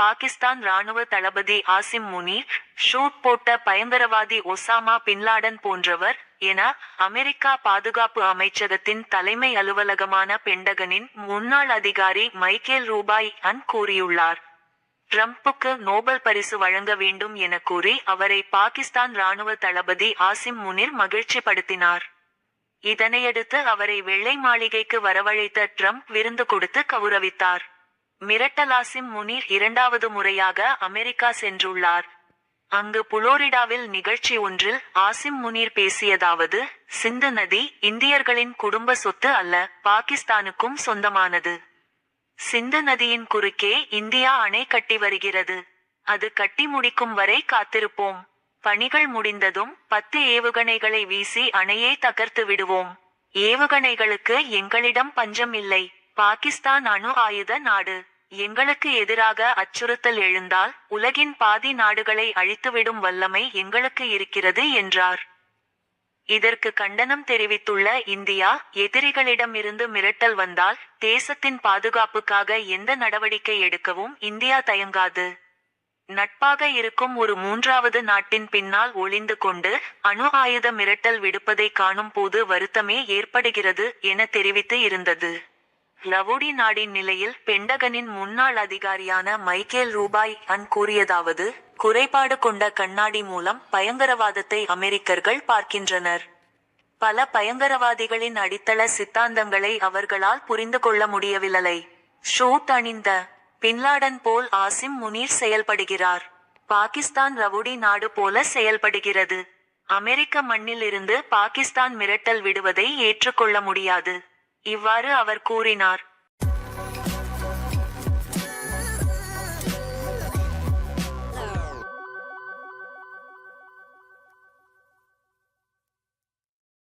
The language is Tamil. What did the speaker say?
பாகிஸ்தான் ராணுவ தளபதி ஆசிம் முனீர் ஷூட் போட்ட பயங்கரவாதி ஒசாமா பின்லாடன் போன்றவர் என அமெரிக்கா பாதுகாப்பு அமைச்சகத்தின் தலைமை அலுவலகமான பெண்டகனின் முன்னாள் அதிகாரி மைக்கேல் ரூபாய் அன் கூறியுள்ளார். டிரம்புக்கு நோபல் பரிசு வழங்க வேண்டும் என கூறி அவரை பாகிஸ்தான் ராணுவ தளபதி ஆசிம் முனிர் மகிழ்ச்சிப்படுத்தினார். இதனையடுத்து அவரை வெள்ளை மாளிகைக்கு வரவழைத்த ட்ரம்ப் விருந்து கொடுத்து கௌரவித்தார். மிரட்டலாசிம் முனீர் இரண்டாவது முறையாக அமெரிக்கா சென்றுள்ளார். அங்கு புளோரிடாவில் நிகழ்ச்சி ஒன்றில் ஆசிம் முனீர் பேசியதாவது சிந்து நதி இந்தியர்களின் குடும்ப சொத்து அல்ல பாகிஸ்தானுக்கும் சொந்தமானது. சிந்து நதியின் குறுக்கே இந்தியா அணை கட்டி வருகிறது. அது கட்டி முடிக்கும் வரை காத்திருப்போம். பணிகள் முடிந்ததும் பத்து ஏவுகணைகளை வீசி அணையை தகர்த்து விடுவோம். ஏவுகணைகளுக்கு எங்களிடம் பஞ்சம் இல்லை. பாகிஸ்தான் அணு ஆயுத நாடு. எங்களுக்கு எதிராக அச்சுறுத்தல் எழுந்தால் உலகின் பாதி நாடுகளை அழித்துவிடும் வல்லமை எங்களுக்கு இருக்கிறது என்றார். இதற்கு கண்டனம் தெரிவித்துள்ள இந்தியா எதிரிகளிடமிருந்து மிரட்டல் வந்தால் தேசத்தின் பாதுகாப்புக்காக எந்த நடவடிக்கை எடுக்கவும் இந்தியா தயங்காது. நட்பாக இருக்கும் ஒரு மூன்றாவது நாட்டின் பின்னால் ஒளிந்து கொண்டு அணு ஆயுத மிரட்டல் விடுப்பதை காணும் போது வருத்தமே ஏற்படுகிறது என தெரிவித்து இருந்தது. லவோடி நாடின் நிலையில் பெண்டகனின் முன்னாள் அதிகாரியான மைக்கேல் ரூபாய் அன் கூறியதாவது குறைபாடு கொண்ட கண்ணாடி மூலம் பயங்கரவாதத்தை அமெரிக்கர்கள் பார்க்கின்றனர். பல பயங்கரவாதிகளின் அடித்தள சித்தாந்தங்களை அவர்களால் புரிந்து கொள்ள முடியவில்லை. ஷூட் அணிந்த பின்லாடன் போல் ஆசிம் முனீர் செயல்படுகிறார். பாகிஸ்தான் ரவுடி நாடு போல செயல்படுகிறது. அமெரிக்க மண்ணில் இருந்து பாகிஸ்தான் மிரட்டல் விடுவதை ஏற்றுக்கொள்ள முடியாது. இவ்வாறு அவர் கூறினார்.